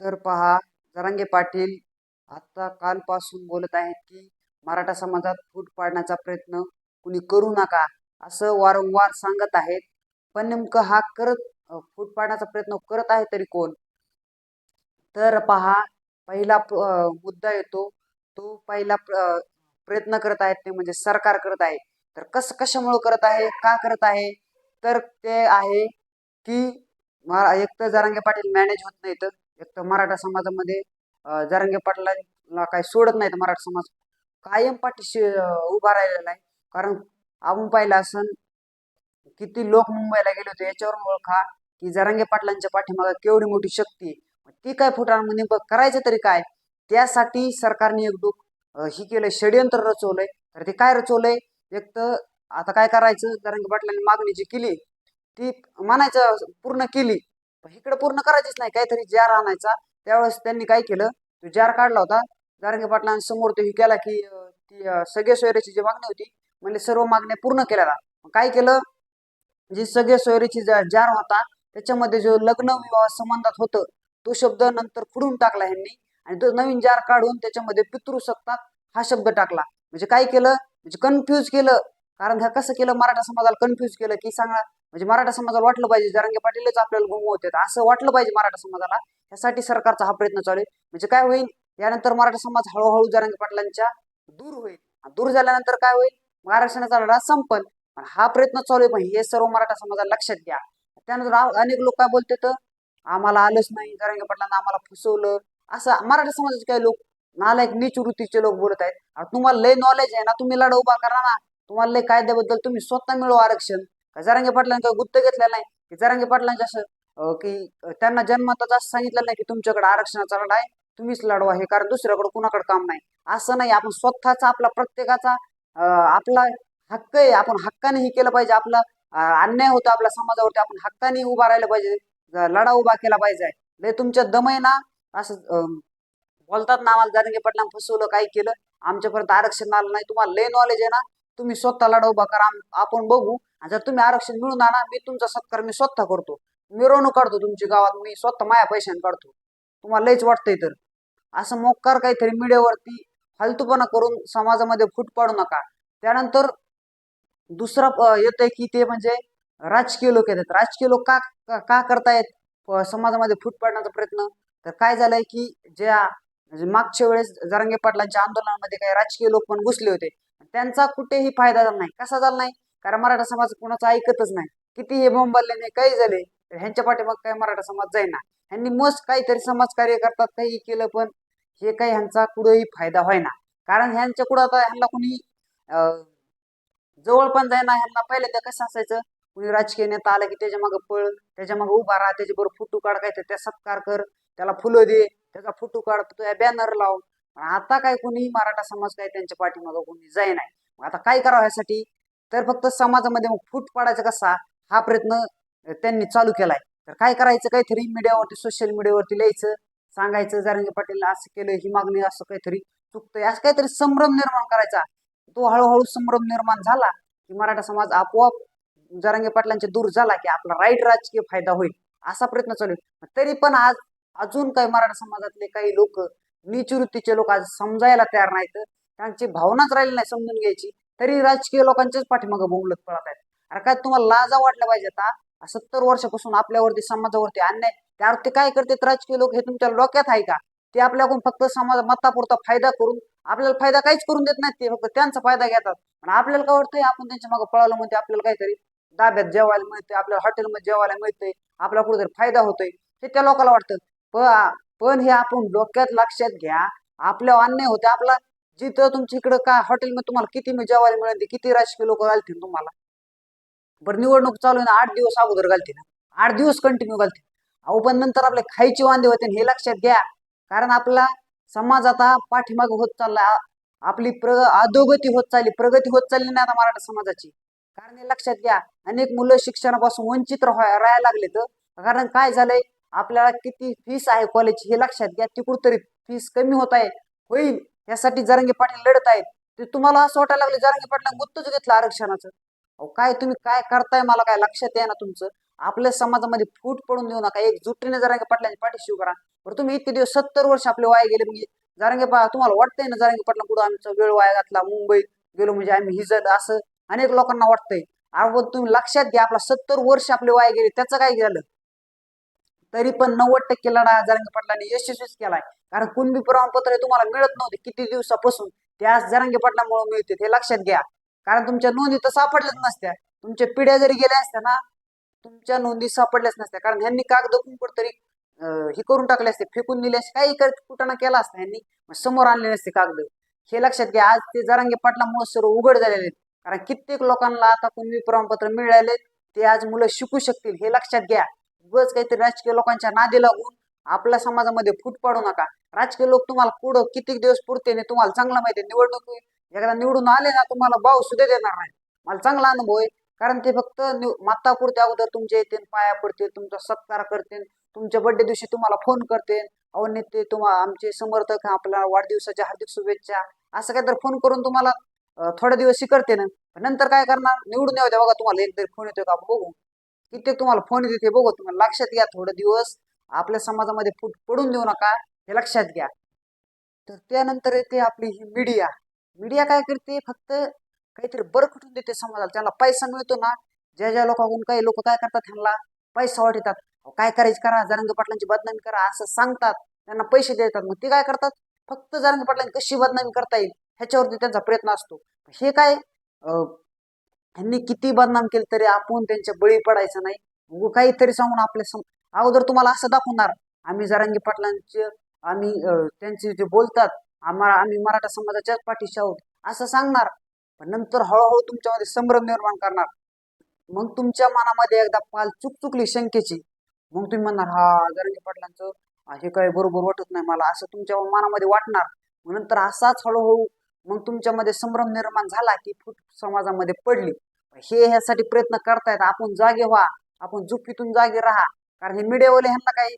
तर पहा जरांगे पाटील आता कालपासून बोलत आहेत की मराठा समाजात फूट पाडण्याचा प्रयत्न कुणी करू नका असं वारंवार सांगत आहेत. पण नेमकं हा करत फूट पाडण्याचा प्रयत्न करत आहे तरी कोण? तर पहा पहिला मुद्दा येतो तो पहिला प्रयत्न करत आहेत ते म्हणजे सरकार करत आहे. तर कसं कशामुळे करत आहे का करत आहे? तर ते आहे की एक तर जरांगे पाटील मॅनेज होत नाहीत. एक तर मराठा समाजामध्ये अ, जरांगे पाटलांना काही सोडत नाहीत मराठा समाज. कायम पाठीशी उभा राहिलेला आहे. कारण आपण पाहिलं असं किती लोक मुंबईला गेले होते याच्यावरून ओळखा की जरांगे पाटलांच्या पाठीमागे केवढी मोठी शक्ती ती काय फुटांमध्ये बघ करायचं तरी काय? त्यासाठी सरकारने एक डोक अ, ही केलंय षडयंत्र रचवलंय. तर ते काय रचवलंय? एक तर आता काय करायचं? जरांगे पाटलांनी मागणी जी केली ती म्हणायचं पूर्ण केली. इकडे पूर्ण करायचीच नाही. काहीतरी जार आणायचा. त्यावेळेस त्यांनी काय केलं? तो जार काढला होता. जारंगे पाटलांसमोर तो ही केला की ती सगळे सोयऱ्याची जी मागणी होती म्हणजे सर्व मागण्या पूर्ण केल्या मग काय केलं? जी सगळे सोयरेची जार होता त्याच्यामध्ये जो लग्न विवाह संबंधात होतं तो शब्द नंतर खुडून टाकला ह्यांनी. आणि तो नवीन जार काढून त्याच्यामध्ये पितृ सत्तात हा शब्द टाकला. म्हणजे काय केलं? म्हणजे कन्फ्यूज केलं. कारण ह्या कसं केलं? मराठा समाजाला कन्फ्यूज केलं की सांगा म्हणजे मराठा समाजाला वाटलं पाहिजे जरांगे पाटीलच आपल्याला गुमवतात असं वाटलं पाहिजे मराठा समाजाला. यासाठी सरकारचा हा प्रयत्न चालू आहे. म्हणजे काय होईल? यानंतर मराठा समाज हळूहळू जरांगे पाटलांच्या दूर होईल. दूर झाल्यानंतर काय होईल? मग आरक्षणाचा लढा संपल. पण हा प्रयत्न चालू आहे. पण हे सर्व मराठा समाजाला लक्षात घ्या. त्यानंतर अनेक लोक काय बोलते तर आम्हाला आलंच नाही. जरांगे पाटलांना आम्हाला फसवलं. असं मराठा समाजाचे काही लोक नालायक नीच वृत्तीचे लोक बोलत आहेत. तुम्हाला लय नॉलेज आहे ना तुम्ही लढा उभा करा ना. तुम्हाला लय कायद्याबद्दल तुम्ही स्वतः मिळवा आरक्षण. जरांगे पाटलांनी काही गुत्त नाही? की जरांगे पाटलांच्या असं की त्यांना जन्मताच असं सांगितलं नाही की तुमच्याकडे आरक्षणाचा लढा आहे तुम्हीच लढवा हे कारण दुसऱ्याकडे कुणाकडे काम नाही. असं नाही आपण स्वतःचा आपला प्रत्येकाचा आपला हक्क आहे आपण हक्काने हे केलं पाहिजे आपला अन्याय होतो आपल्या समाजावरती आपण हक्काने उभा राहिलं पाहिजे लढा उभा केला पाहिजे. लय तुमच्या दमय ना असं अं, बोलतात ना आम्हाला जरांगे पाटलांना फसवलं काय केलं आमच्यापर्यंत आरक्षण आलं नाही तुम्हाला लय नॉलेज आहे ना तुम्ही स्वतः लढा उभा करा आपण बघू. आणि जर तुम्ही आरक्षण मिळून आणा मी तुमचा सत्कार मी स्वतः करतो. मिरवणूक काढतो तुमच्या गावात मी स्वतः माझ्या पैशाने काढतो. तुम्हाला लयच वाटतंय तर. असं मोकार काहीतरी मीडियावरती फालतूपणा करून समाजामध्ये फूट पाडू नका. त्यानंतर दुसरा येत आहे की ते म्हणजे राजकीय लोक येतात. राजकीय लोक का का- का करतायत? समाजामध्ये फूट पाडण्याचा प्रयत्न. तर काय झालंय की ज्या म्हणजे मागच्या वेळेस जरांगे पाटलांच्या आंदोलनामध्ये काही राजकीय लोक पण घुसले होते. त्यांचा कुठेही फायदा झाला नाही. कसा झाला नाही? कारण मराठा समाज कुणाचं ऐकतच नाही. किती हे बोंबालले नाही काही झाले तर ह्यांच्या पाठीमाग काय मराठा समाज जाईना. ह्यांनी मस्त काहीतरी समाजकार्य करतात काही केलं पण हे काही ह्यांचा कुठेही फायदा व्हायना कारण ह्यांच्या कुठं आता ह्यांना कुणी अं, जवळ पण जाईना ह्यांना पहिल्यांदा कसं असायचं? कुणी राजकीय नेता आला की त्याच्यामागे पळ त्याच्यामागे उभा राहा त्याच्याबरोबर फोटो काढ काय त्या सत्कार कर त्याला फुलं दे त्याचा फोटो काढ तुझ्या बॅनर लाव आता काय कुणी मराठा समाज काय त्यांच्या पाठीमागं कोणी जाय नाही. मग आता काय करावं ह्यासाठी? तर फक्त समाजामध्ये मग फूट पाडायचा कसा? हा प्रयत्न त्यांनी चालू केलाय. तर काय करायचं? काहीतरी मीडियावरती सोशल मीडियावरती लिहायचं सांगायचं जारंगे पाटील असं केलं ही मागणी असं काहीतरी चुकतंय. असं काहीतरी संभ्रम निर्माण करायचा. तो हळूहळू संभ्रम निर्माण झाला की मराठा समाज आपोआप जारंगे पाटलांच्या दूर झाला की आपला राईट राजकीय फायदा होईल. असा प्रयत्न चालू आहे. तरी पण आज अजून काही मराठा समाजातले काही लोक नीच वृत्तीचे लोक आज समजायला तयार नाहीत. त्यांची भावनाच राहिली नाही समजून घ्यायची. तरी राजकीय लोकांच्याच पाठीमागं बोंबलत पळत आहेत. अरे काय तुम्हाला लाजा वाटल्या पाहिजे आता सत्तर वर्षापासून आपल्यावरती समाजावरती अन्याय. त्यावरती काय करतात राजकीय लोक? हे तुमच्या डोक्यात आहे का? ते आपल्याकडून फक्त समाज मतापुरता फायदा करून आपल्याला फायदा काहीच करून देत नाहीत ते. फक्त त्यांचा फायदा घेतात. पण आपल्याला काय वाटतंय? आपण त्यांच्या मागे पळालो म्हणजे आपल्याला काहीतरी दाब्यात जेवायला मिळतंय आपल्याला हॉटेलमध्ये जेवायला मिळतंय आपल्याला कुठेतरी फायदा होतोय. हे त्या लोकांना वाटतं. पण हे आपण डोक्यात लक्षात घ्या. आपल्या अन्याय होते. आपला जिथं तुमच्या इकडं काय हॉटेलमध्ये तुम्हाला किती जेवायला मिळेल किती राजकीय लोक घालतील तुम्हाला? बरं निवडणूक चालू आहे आठ दिवस अगोदर घालतील. आठ दिवस कंटिन्यू घालतील. अहो पण नंतर आपले खायचे वांदे होते हे लक्षात घ्या. कारण आपला समाज आता पाठीमागे होत चालला. आपली प्र अधोगती होत चालली. प्रगती होत चालली नाही आता मराठा समाजाची. कारण हे लक्षात घ्या. अनेक मुलं शिक्षणापासून वंचित राहाय- राहायला लागले तर कारण काय झालंय? आपल्याला किती फीस आहे कॉलेजची हे लक्षात घ्या. ती कुठतरी फीस कमी होत आहे होईल. यासाठी जरांगे पाटील लढत आहेत. ते तुम्हाला असं वाटायला लागले जरांगे पाटला गुत्तच घेतलं आरक्षणाचं. अहो काय तुम्ही काय करताय मला काय लक्षात आहे ना तुमचं. आपल्या समाजामध्ये फूट पडून देऊ नका. एक जुटीने जरांगे पाटलांची पाठीशी करा बरं तुम्ही इतके दिवस सत्तर वर्ष आपले वाया गेले म्हणजे जरांगे पा तुम्हाला वाटतंय ना जरांगे पाटला कुठं आमचा वेळ वाया घातला मुंबईत गेलो म्हणजे आम्ही हिजत असं अनेक लोकांना वाटतंय. आपण तुम्ही लक्षात घ्या आपला सत्तर वर्ष आपले वाया गेले त्याचं काय झालं? तरी पण नव्वद टक्के लढा जरांगे पाटलांनी यशस्वीच केलाय. कारण कुणबी प्रमाणपत्र तुम्हाला मिळत नव्हते किती दिवसापासून. ते आज जरांगे पाटलामुळे मिळते हे लक्षात घ्या. कारण तुमच्या नोंदी तर सापडल्याच नसत्या. तुमच्या पिढ्या जरी गेल्या असत्या ना तुमच्या नोंदी सापडल्याच नसत्या. कारण ह्यांनी कागद कुंकड तरी हे करून टाकले असते फेकून दिले असते. काही कुठं ना केला असता ह्यांनी. समोर आणले नसते कागद. हे लक्षात घ्या आज ते जरांगे पाटलामुळे सर्व उघड झालेले आहेत. कारण कित्येक लोकांना आता कुणबी प्रमाणपत्र मिळाले ते आज मुलं शिकू शकतील हे लक्षात घ्या. उगाच काहीतरी राजकीय लोकांच्या नादी लागून आपल्या समाजामध्ये फूट पाडू नका. राजकीय लोक तुम्हाला पुढं किती दिवस पुरते नाही तुम्हाला चांगला माहिती आहे निवडणूक एकदा निवडून आले ना तुम्हाला भाव सुद्धा देणार नाही. मला चांगला अनुभव आहे. कारण ते फक्त निव- मातापुरते अगोदर तुमच्या येते पाया पडतील तुमचा सत्कार करते तुमच्या बर्थडे दिवशी तुम्हाला फोन करते. अहो नेते तुम्हाला आमचे समर्थक आपल्या वाढदिवसाच्या हार्दिक शुभेच्छा. असं काहीतरी फोन करून तुम्हाला थोड्या थोडे दिवस करते ना. नंतर काय करणार? निवडून येऊ द्या बघा तुम्हाला एकतरी फोन येतोय का बघू. कित्येक तुम्हाला फोन येते बघू तुम्हाला लक्षात घ्या थोडे दिवस. आपल्या समाजामध्ये फूट पडून देऊ नका हे लक्षात घ्या. तर त्यानंतर येते आपली ही मीडिया मीडिया काय करते? फक्त काहीतरी बरकटून देते समाजाला? त्यांना पैसा मिळतो ना. ज्या ज्या लोकांकडून काही लोक काय करतात त्यांना पैसा वाटतात काय करायचं करा? जरंग पाटलांची बदनामी करा असं सांगतात. त्यांना पैसे देतात. मग ते काय करतात? फक्त जरंग पाटलांची कशी बदनामी करता येईल? ह्याच्यावरती त्यांचा प्रयत्न असतो. हे काय ह्यांनी किती बदनाम केले तरी आपण त्यांच्या बळी पडायचं नाही. काहीतरी सांगून आपल्या सम अगोदर तुम्हाला असं दाखवणार. आम्ही जरांगी पाटलांचे आम्ही त्यांचे जे बोलतात आम्हाला आम्ही मराठा समाजाच्याच पाठीशी आहोत असं सांगणार. पण नंतर हळूहळू तुमच्यामध्ये संभ्रम निर्माण करणार. मग तुमच्या मनामध्ये एकदा पाल चुक चुकली शंकेची. मग तुम्ही म्हणणार हा जरांगी पाटलांचं हे काय बरोबर वाटत नाही मला. असं तुमच्या मनामध्ये वाटणार. मग नंतर असाच हळूहळू मग तुमच्यामध्ये संभ्रम निर्माण झाला की फूट समाजामध्ये पडली. हे ह्यासाठी प्रयत्न करतायत. आपण जागे व्हा. आपण झुकीतून जागे राहा. कारण हे मीडियावाले ह्यांना काही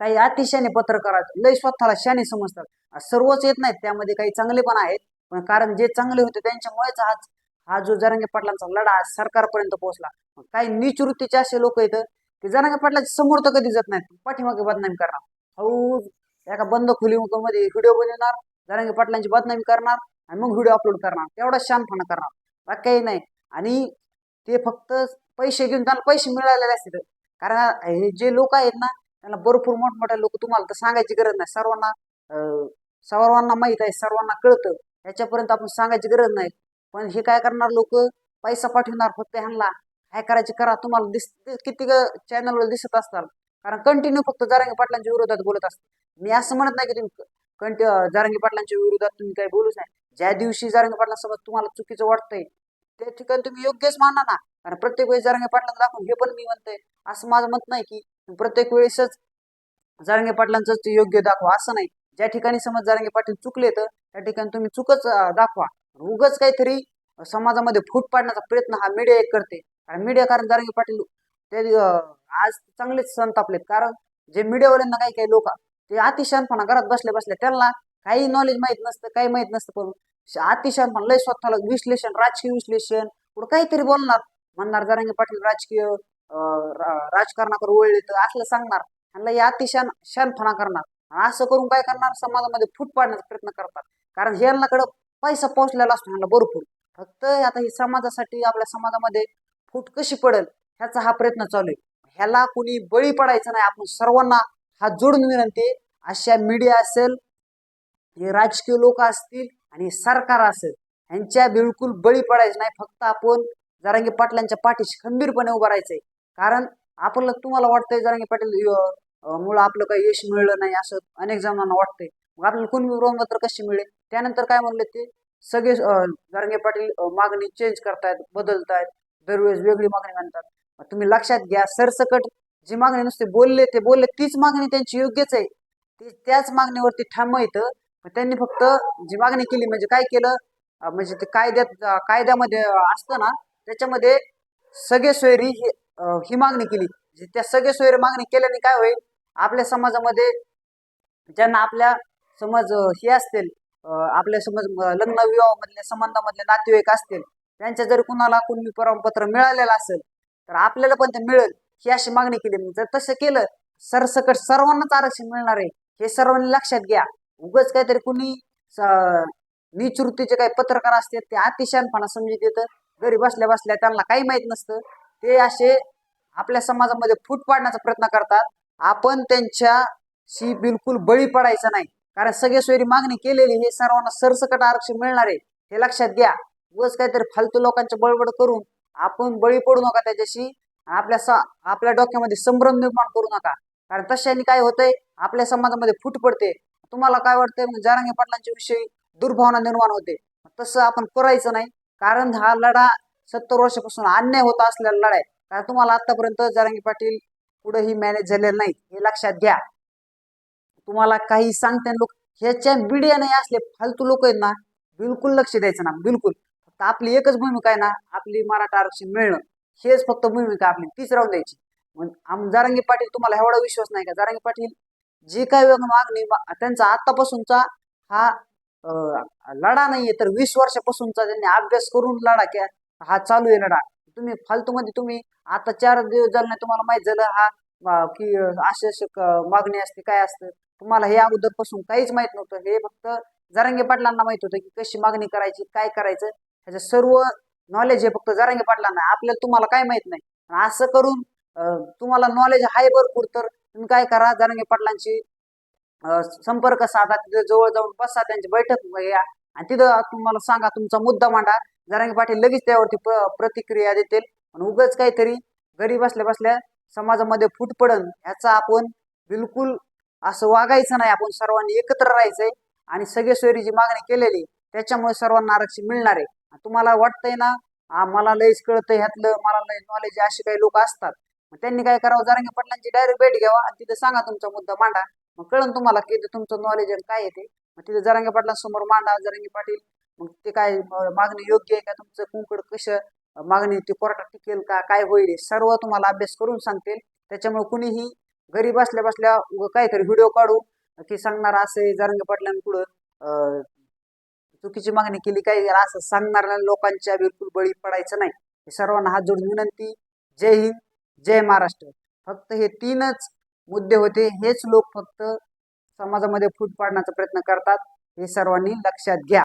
काही अतिशयाने पत्रकारात लय स्वतःला शाने समजतात. सर्वच येत नाहीत. त्यामध्ये काही चांगले पण आहेत. पण कारण जे चांगले होते त्यांच्यामुळेच आज हा जो जरांगे पाटलांचा लढा आज सरकारपर्यंत पोहोचला. काही नीच वृत्तीचे असे लोक आहेत. की जरांगे पाटलाचे समोर तर कधी जात नाहीत. पाठीमागे बदनामी करणार. हळू एका बंद खोली मध्ये व्हिडिओ बनवणार. जरांगे पाटलांची बदनामी करणार. आणि मग व्हिडिओ अपलोड करणार. तेवढा शानपणा करणार. बाकी काही नाही. आणि ते फक्त पैसे घेऊन त्यांना पैसे मिळालेले असतात. कारण हे जे लोक आहेत ना त्यांना भरपूर मोठमोठ्या लोक तुम्हाला तर सांगायची गरज नाही. सर्वांना सर्वांना माहीत आहे सर्वांना कळतं. याच्यापर्यंत आपण सांगायची गरज नाही. पण हे काय करणार लोक? पैसा पाठवणार फक्त ह्यांना. काय करायचे करा. तुम्हाला दिस किती चॅनलवर दिसत असतात कारण कंटिन्यू फक्त जारांगी पाटलांच्या विरोधात बोलत असतात. मी असं म्हणत नाही की तुम्ही कंटि जारांगी पाटलांच्या विरोधात तुम्ही काही बोलूच नाही. ज्या दिवशी जारांगी पाटलांसोबत तुम्हाला चुकीचं वाटतंय त्या ठिकाणी तुम्ही योग्यच माना ना. कारण प्रत्येक वेळेस जारांगे पाटलांना दाखवून हे पण मी म्हणतोय. असं माझं मत नाही की प्रत्येक वेळेसच जारांगे पाटलांचं ते योग्य दाखवा. असं नाही. ज्या ठिकाणी समज जारांगे पाटील चुकले तर त्या ठिकाणी तुम्ही चुकच दाखवा. उगच काहीतरी समाजामध्ये फूट पाडण्याचा प्रयत्न हा मीडिया एक करते. आणि मीडिया कारण जरंगे पाटील ते आज चांगलेच संतापलेत. कारण जे मीडियावाल्यांना काही काही लोक ते अतिशहानपणा घरात बसल्या बसल्या त्यांना काही नॉलेज माहीत नसतं काही माहीत नसतं पण अतिशय अतिशहानपणा लय स्वतःला विश्लेषण राजकीय विश्लेषण. कुठं काहीतरी बोलणार. म्हणणार जरांगे पाटील राजकीय अं, राजकारणाकडे वळले तर असलं सांगणार. ह्यांना या अतिशय शानपणा करणार. असं करून काय करणार? समाजामध्ये फूट पाडण्याचा प्रयत्न करतात. कारण ह्यांनाकडे पैसा पोहोचलेला असतो ह्यांना भरपूर. फक्त आता ही समाजासाठी आपल्या समाजामध्ये फूट कशी पडेल ह्याचा हा प्रयत्न चालू आहे. ह्याला कुणी बळी पडायचं नाही. आपण सर्वांना हात जोडून विनंती अशा मीडिया असेल हे राजकीय लोक असतील आणि सरकार असं ह्यांच्या बिलकुल बळी पडायचं नाही. फक्त आपण जरांगी पाटलांच्या पाठीशी खंबीरपणे उभं राहायचंय. कारण आपलं तुम्हाला वाटतंय जरांगी पाटील अं, मुळे आपलं काही यश मिळलं नाही असं अनेक जणांना वाटतंय. मग आपल्याला कोणी प्रमाणपत्र कशी मिळेल? त्यानंतर काय म्हणले ते? सगळे जरांगे पाटील मागणी चेंज करतायत बदलतायत दरवेळेस वेगळी मागणी म्हणतात. तुम्ही लक्षात घ्या सरसकट जी मागणी नुसते बोलले ते बोलले तीच मागणी त्यांची योग्यच आहे. ते त्याच मागणीवरती थांबवायचं त्यांनी फक्त जी मागणी केली म्हणजे काय केलं? म्हणजे ते कायद्यात कायद्यामध्ये असतं ना त्याच्यामध्ये सगळे सोयरी ही ही मागणी केली. म्हणजे त्या सगळे सोयरी मागणी केल्याने काय होईल? आपल्या समाजामध्ये ज्यांना आपल्या समज हे असतील आपल्या समज लग्न विवाहामधल्या संबंधामधले नातेवाईक असतील त्यांच्या जर कुणाला कुणी प्रमाणपत्र मिळालेलं असेल तर आपल्याला पण ते मिळेल ही अशी मागणी केली. जर तसं केलं सरसकट सर्वांनाच आरक्षण मिळणार आहे हे सर्वांनी लक्षात घ्या. उगच काहीतरी कुणी नीच वृत्तीचे काही पत्रकार असतात ते अतिशहानपणा समजत येतं घरी बसल्या बसल्या त्यांना काही माहीत नसतं. ते असे आपल्या समाजामध्ये फूट पाडण्याचा प्रयत्न करतात. आपण त्यांच्याशी बिलकुल बळी पडायचं नाही. कारण सगळे सोयरी मागणी केलेली हे सर्वांना सरसकट आरक्षण मिळणार आहे. हे लक्षात घ्या. उगाच काहीतरी फालतू लोकांच्या बळबड करून आपण बळी पडू नका त्याच्याशी. आपल्या सा आपल्या डोक्यामध्ये संभ्रम निर्माण करू नका. कारण तशाने काय होतंय? आपल्या समाजामध्ये फूट पडते. तुम्हाला काय वाटतंय? मग जारांगे पाटलांच्या विषयी दुर्भावना निर्माण होते. तसं आपण करायचं नाही. कारण हा लढा सत्तर वर्षापासून अन्याय होत असलेला लढा आहे. कारण तुम्हाला आतापर्यंत जारंगी पाटील कुठेही मॅनेज झालेलं नाही हे लक्षात घ्या. तुम्हाला काही सांगते लोक ह्याच्या मीडिया नाही असले फालतू लोक आहेत ना बिलकुल लक्ष द्यायचं ना बिलकुल. फक्त आपली एकच भूमिका आहे ना आपली मराठा आरक्षण मिळणं. हेच फक्त भूमिका आपली तीच राहून द्यायची. मग जारांगी पाटील तुम्हाला एवढा विश्वास नाही का? जारांगी पाटील जे काही मागणी त्यांचा आतापासूनचा हा लढा नाहीये तर वीस वर्षापासूनचा त्यांनी अभ्यास करून लढा क्या हा चालू आहे लढा. तुम्ही फालतू मध्ये तुम्ही आता चार दिवस झाले नाही तुम्हाला माहीत झालं हा की अं, मागणी असते काय असतं. तुम्हाला हे अगोदरपासून काहीच माहीत नव्हतं. हे फक्त जरांगे पाटलांना माहीत होतं की कशी मागणी करायची काय करायचं. ह्याचं सर्व नॉलेज हे फक्त जरांगे पाटलांना आपल्याला तुम्हाला काय माहीत नाही. असं करून तुम्हाला नॉलेज आहे भरपूर तर काय करा जरांगे पाटलांची संपर्क साधा तिथे जवळ जाऊन बसा त्यांची बैठक घ्या. आणि तिथं तुम्हाला सांगा तुमचा मुद्दा मांडा. जरांगे पाटील लगेच त्यावरती प्रतिक्रिया देतील. आणि उगाच काहीतरी घरी बसल्या बसल्या समाजामध्ये फूट पडन ह्याचा आपण बिलकुल असं वागायचं नाही. आपण सर्वांनी एकत्र राहायचंय. आणि सगळे सोयरीची मागणी केलेली त्याच्यामुळे सर्वांना आरक्षण मिळणार आहे. तुम्हाला वाटतंय ना मला लयच कळतंय ह्यातलं मला लय नॉलेज असे काही लोक असतात. मग त्यांनी काय करावं? जारंगी पाटलांची डायरेक्ट भेट घ्यावा आणि तिथे सांगा तुमचा मुद्दा मांडा. मग कळन तुम्हाला की तुमचं नॉलेज काय येते मग तिथे जारंगी पाटलांसमोर मांडा जारंगी पाटील. मग ते काय मागणी योग्य आहे का तुमचं? कुंकड कसं मागणी ती कोर्टात टिकेल का? काय होईल सर्व तुम्हाला अभ्यास करून सांगतील. त्याच्यामुळे कुणीही घरी बसल्या बसल्या काहीतरी व्हिडिओ काढू की सांगणार असे जारंगी पाटलांपुढं चुकीची मागणी केली काय असं सांगणाऱ्या लोकांच्या बिलकुल बळी पडायचं नाही. सर्वांना हात जोडून विनंती. जय हिंद. जय महाराष्ट्र. फक्त हे तीनच मुद्दे होते. हेच लोक फक्त समाजामध्ये फूट पाडण्याचा प्रयत्न करतात. हे सर्वांनी लक्षात घ्या.